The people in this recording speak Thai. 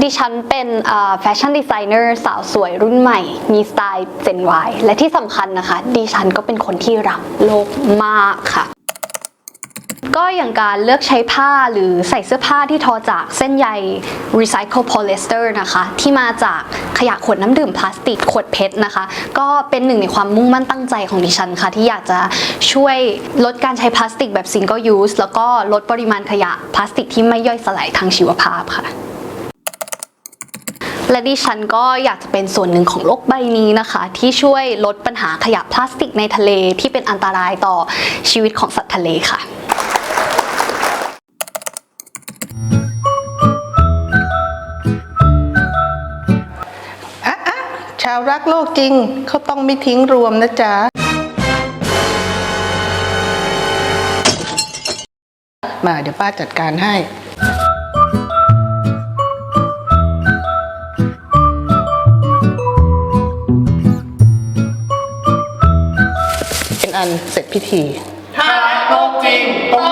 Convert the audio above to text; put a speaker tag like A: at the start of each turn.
A: ดิฉันเป็นแฟชั่นดีไซเนอร์สาวสวยรุ่นใหม่ มีสไตล์ Gen Y และที่สำคัญนะคะ ดิฉันก็เป็นคนที่รักโลกมากค่ะก็อย่างการเลือกใช้ผ้าหรือใส่เสื้อผ้าที่ทอจากเส้นใย recycle polyester นะคะ ที่มาจากขยะขวดน้ำดื่มพลาสติกขวดเพชรนะคะ ก็เป็นหนึ่งในความมุ่งมั่นตั้งใจของดิฉันค่ะ ที่อยากจะช่วยลดการใช้พลาสติกแบบ single use แล้วก็ลดปริมาณขยะพลาสติกที่ไม่ย่อยสลายทางชีวภาพค่ะ และดิฉันก็อยากจะเป็นส่วนหนึ่งของโลกใบนี้นะคะ ที่ช่วยลดปัญหาขยะพลาสติกในทะเลที่เป็นอันตรายต่อชีวิตของสัตว์ทะเลค่ะ
B: อะชาวรักโลกจริงเขาต้องไม่ทิ้งรวมนะจ๊ะ มาเดี๋ยวป้าจัดการให้ เป็นอันเสร็จพิธี
C: ถ้ารักโลกจริงต้องไม่ทิ้งรวม